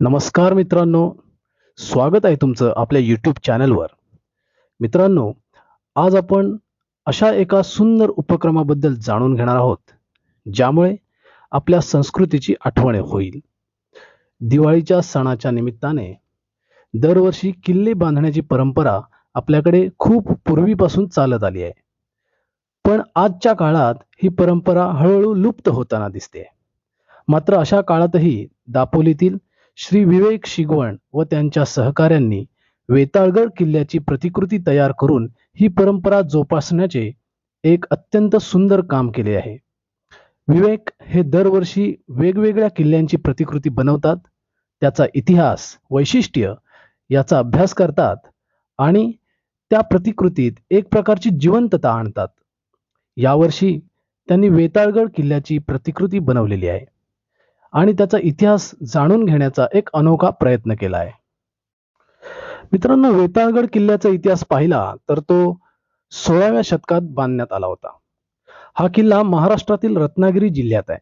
नमस्कार मित्रांनो. स्वागत आहे तुमचं आपल्या यूट्यूब चॅनलवर मित्रांनो आज आपण अशा एका सुंदर उपक्रमाबद्दल जाणून घेणार आहोत ज्यामुळे आपल्या संस्कृतीची आठवण होईल. दिवाळीच्या सणाच्या निमित्ताने दरवर्षी किल्ले बांधण्याची परंपरा आपल्याकडे खूप पूर्वीपासून चालत आली आहे. पण आजच्या काळात ही परंपरा हळूहळू लुप्त होताना दिसते. मात्र अशा काळातही दापोलीतील श्री विवेक शिगवण व त्यांच्या सहकाऱ्यांनी वेताळगड किल्ल्याची प्रतिकृती तयार करून ही परंपरा जोपासण्याचे एक अत्यंत सुंदर काम केले आहे. विवेक हे दरवर्षी वेगवेगळ्या किल्ल्यांची प्रतिकृती बनवतात त्याचा इतिहास वैशिष्ट्य याचा अभ्यास करतात आणि त्या प्रतिकृतीत एक प्रकारची जिवंतता आणतात. यावर्षी त्यांनी वेताळगड किल्ल्याची प्रतिकृती बनवलेली आहे. आणि त्याचा इतिहास जाणून घेण्याचा एक अनोखा प्रयत्न केला आहे मित्रांनो वेताळगड किल्ल्याचा इतिहास पाहिला तर तो सोळाव्या शतकात बांधण्यात आला होता. हा किल्ला महाराष्ट्रातील रत्नागिरी जिल्ह्यात आहे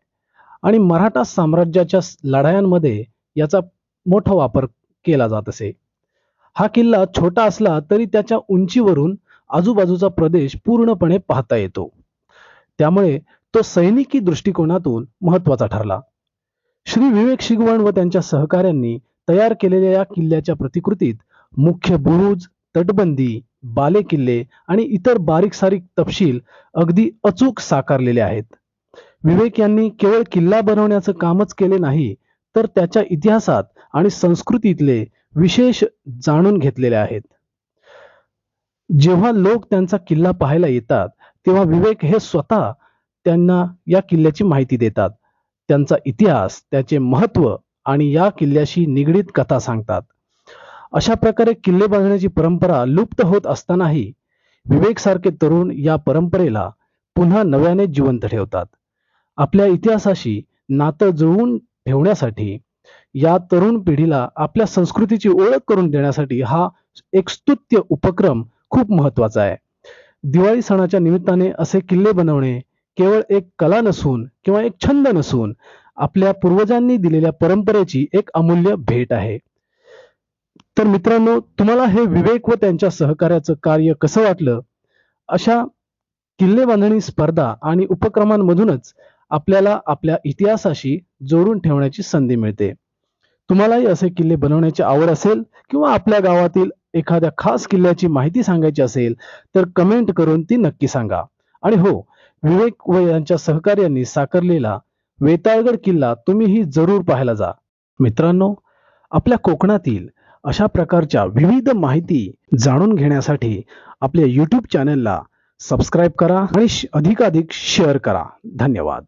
आणि मराठा साम्राज्याच्या लढायांमध्ये याचा मोठा वापर केला जात असे. हा किल्ला छोटा असला तरी त्याच्या उंचीवरून आजूबाजूचा प्रदेश पूर्णपणे पाहता येतो. त्यामुळे तो सैनिकी दृष्टिकोनातून महत्त्वाचा ठरला. श्री विवेक शिगवण व त्यांच्या सहकाऱ्यांनी तयार केलेल्या या किल्ल्याच्या प्रतिकृतीत मुख्य बुरुज तटबंदी बाले किल्ले आणि इतर बारीक सारीक तपशील अगदी अचूक साकारलेले आहेत. विवेक यांनी केवळ किल्ला बनवण्याचं कामच केले नाही तर त्याच्या इतिहासात आणि संस्कृतीतले विशेष जाणून घेतलेले आहेत. जेव्हा लोक त्यांचा किल्ला पाहायला येतात तेव्हा विवेक हे स्वतः त्यांना या किल्ल्याची माहिती देतात. त्यांचा इतिहास त्याचे महत्त्व आणि या किल्ल्याशी निगडीत कथा सांगतात. अशा प्रकारे किल्ले बांधण्याची परंपरा लुप्त होत असतानाही विवेक सारखे तरुण या परंपरेला पुन्हा नव्याने जिवंत ठेवतात. आपल्या इतिहासाशी नातं जुळवून ठेवण्यासाठी या तरुण पिढीला आपल्या संस्कृतीची ओळख करून देण्यासाठी हा एक स्तुत्य उपक्रम खूप महत्त्वाचा आहे. दिवाळी सणाच्या निमित्ताने असे किल्ले बनवणे केवळ एक कला नसून किंवा एक छंद नसून आपल्या पूर्वजांनी दिलेल्या परंपरेची एक अमूल्य भेट आहे. तर मित्रांनो तुम्हाला हे विवेक व त्यांच्या सहकार्याचं कार्य कसं वाटलं? अशा किल्ले बांधणी स्पर्धा आणि उपक्रमांमधूनच आपल्याला आपल्या इतिहासाशी जोडून ठेवण्याची संधी मिळते. तुम्हालाही असे किल्ले बनवण्याची आवड असेल किंवा आपल्या गावातील एखाद्या खास किल्ल्याची माहिती सांगायची असेल तर कमेंट करून ती नक्की सांगा. आणि हो विवेक व यांच्या सहकार्यांनी साकारलेला वेताळगड किल्ला तुम्हीही जरूर पाहायला जा. मित्रांनो आपल्या कोकणातील अशा प्रकारच्या विविध माहिती जाणून घेण्यासाठी आपल्या यूट्यूब चॅनलला सबस्क्राईब करा आणि अधिकाधिक शेअर करा. धन्यवाद.